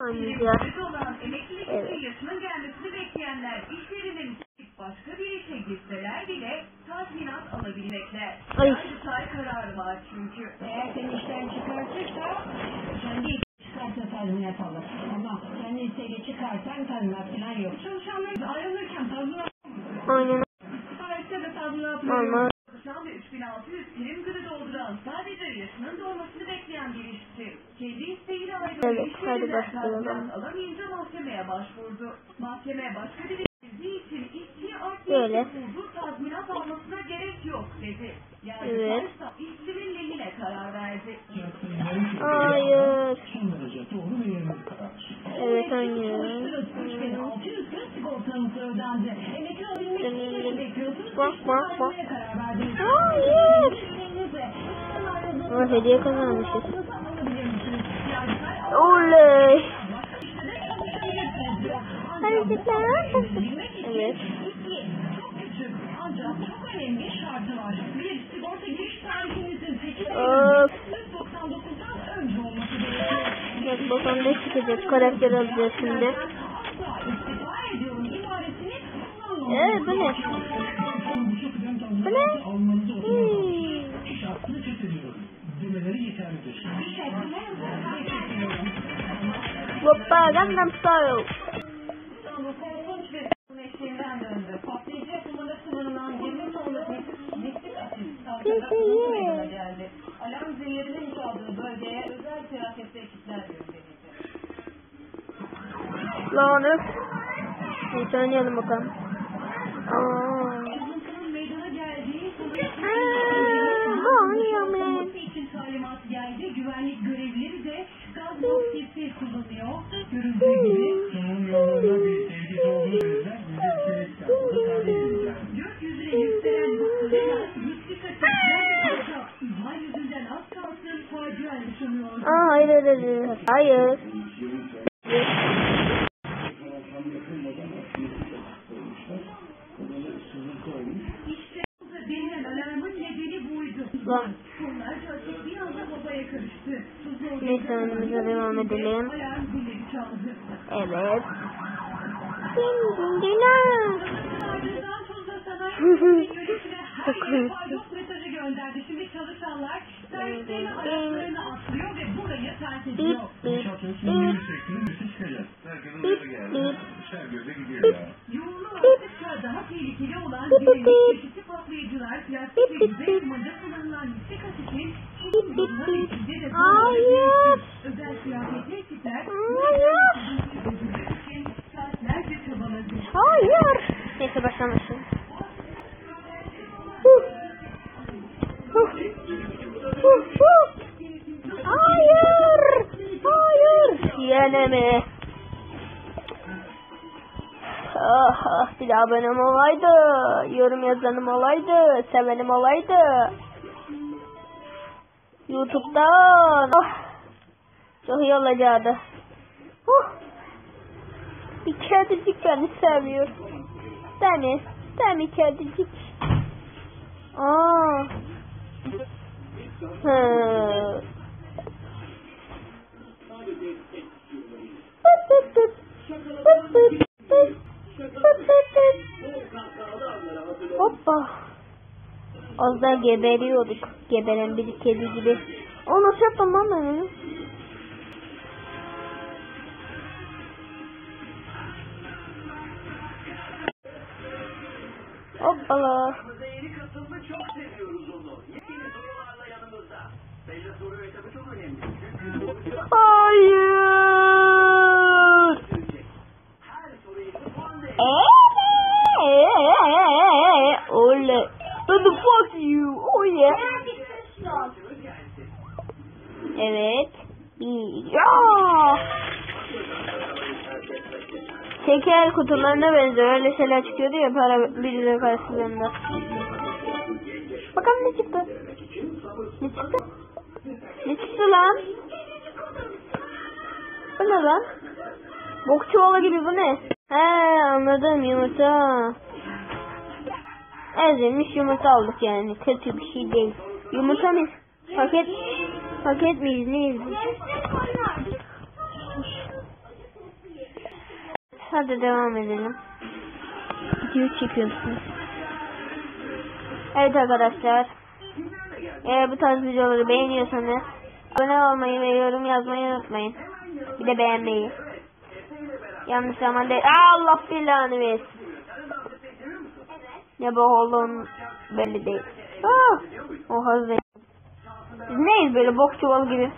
olan emeklilik Evet. yaşının gelmesini bekleyenler işlerinin başka bir işe gitseler bile tazminat alabilecekler. Ay. Yargıtay kararı var çünkü. Eğer seni işten çıkartırsa kendi çıkarsa tazminat alır. Ama kendi isteğiyle çıkarsan tazminat falan yok. Çalışanlar ayrılırken tazminat Aynen. paraysa da tazminat Normal. Lira sigortanızı ödendi. Emekli olabilmek için ne bekliyorsunuz? Bak, bak, bak. Hayır. Ama hediye kazanmışız. Hareketler. Evet. Ancak çok önemli şartı var. Bir, sigorta giriş tarihinizin seçim Of. 199'dan önce olması gerekiyor. Evet bakalım ne çıkacak. Karakter alacağız şimdi. Ee bu ne? Bu ne? Hoppa Gangnam Style. Meydana geldi. Alarm zincirinin çaldığı bölgeye özel felaketli ekipler gönderildi. Lan öf. Neyse oynayalım bakalım. Aa. Kızıntının meydana geldiği? Olması için talimat geldi. Güvenlik görevlileri de gaz maskesi kullanıyor. Görüldüğü gibi Aa hayır hayır hayır. Hayır. Tuzlu Neyse oyunumuza devam edelim. Evet. Her Çok mesajı gönderdi. Şimdi çalışanlar servislerini araçlarını atlıyor ve burayı terk ediyor. çalışmaları şeklinde müthiş çıkacak. Herkesin uyarı geldi. bip. Şer göze gidiyor ya. Yoğunluğu arttıkça daha tehlikeli olan güvenlik çeşitli patlayıcılar, plastik ve yüzey kumanda kullanılan yüksek ateşin bulunan bip. içinde de Hayır. Özel kıyafetli ekipler Hayır. Hayır. Neyse başlamasın. Mi? Ah, ah, bir abonem olaydı. Yorum yazanım olaydı. Sevenim olaydı. Youtube'dan. Oh, çok iyi olacaktı. Oh. Bir kedicik beni seviyor. Değil mi? Değil mi kedicik? Az daha geberiyorduk. Geberen bir kedi gibi. Onu yaptım lan? Hoppala. yeni katıldı çok seviyoruz onu. Yeni sorularla yanımızda. Belli soru ve tabii çok önemli. Çünkü sonuçta Hayır. her soruyu puan verir. The fuck you? Oh yeah. Evet. Ya. Şeker kutularına benziyor. Öyle şeyler çıkıyordu ya para bir lira karşılığında. Bakalım ne çıktı? Ne çıktı? Ne çıktı lan? Bu ne lan? Bok çuvalı gibi bu ne? He anladım yumurta. Ezilmiş yumurta aldık yani. Kötü bir şey değil. Yumurta mı? Paket paket miyiz neyiz? Hadi devam edelim. Video çekiyor musunuz? Evet arkadaşlar. Eğer bu tarz videoları beğeniyorsanız abone olmayı ve yorum yazmayı unutmayın. Bir de beğenmeyi. Yanlış zamanda Allah belanı versin. Ne bu oğlum belli değil. Ah! O hazır. Biz neyiz böyle bok çuvalı gibi?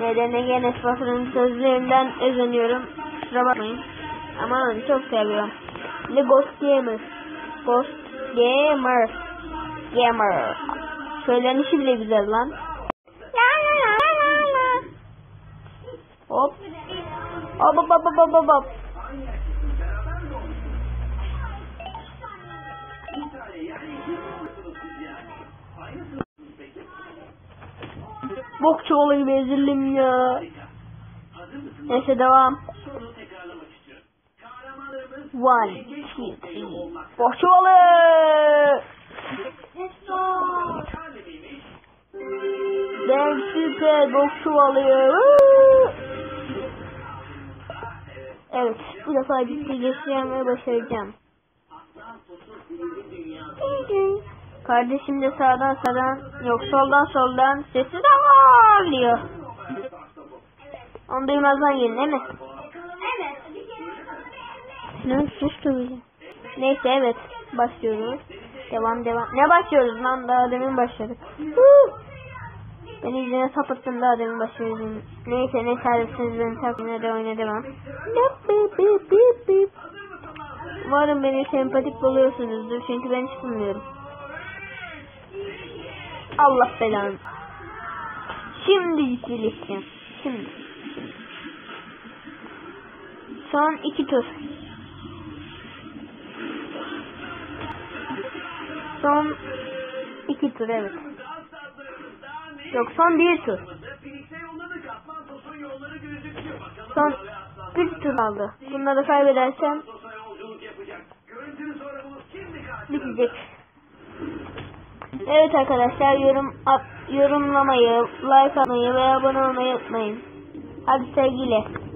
Nedeni gene Batur'un sözlerinden özeniyorum. Kusura bakmayın. Ama çok seviyorum. De Ghost Gamer. Ghost Gamer. Gamer. Söylenişi bile güzel lan. La la la la la. Hop. Hop hop hop hop hop hop. Bok çuvalı gibi ezildim ya. Neyse devam. One, two, three. Bok çuvalı. Ben süper bok çuvalı. Evet, bu defa ciddi geçirmeyi başaracağım. Kardeşim de sağdan sağdan, yok soldan soldan sesi de var diyor. Onu duymazdan gelin değil mi? Ne sus duyacağım. Neyse evet başlıyoruz. Devam devam. Ne başlıyoruz lan daha demin başladık. Beni yüzüne sapıttın daha demin başlıyordum. Neyse ne servisiniz beni takmine de oyna devam. Bip bip bip bip bip. Umarım beni sempatik buluyorsunuzdur çünkü ben hiç bilmiyorum. Allah belanı. Şimdi yükselişeceğim. Şimdi. Son iki tur. Son iki tur evet. Yok son bir tur. Son bir tur kaldı. Bunları kaybedersem bitecek. Evet arkadaşlar yorum yorumlamayı, like atmayı ve abone olmayı unutmayın. Hadi sevgiyle.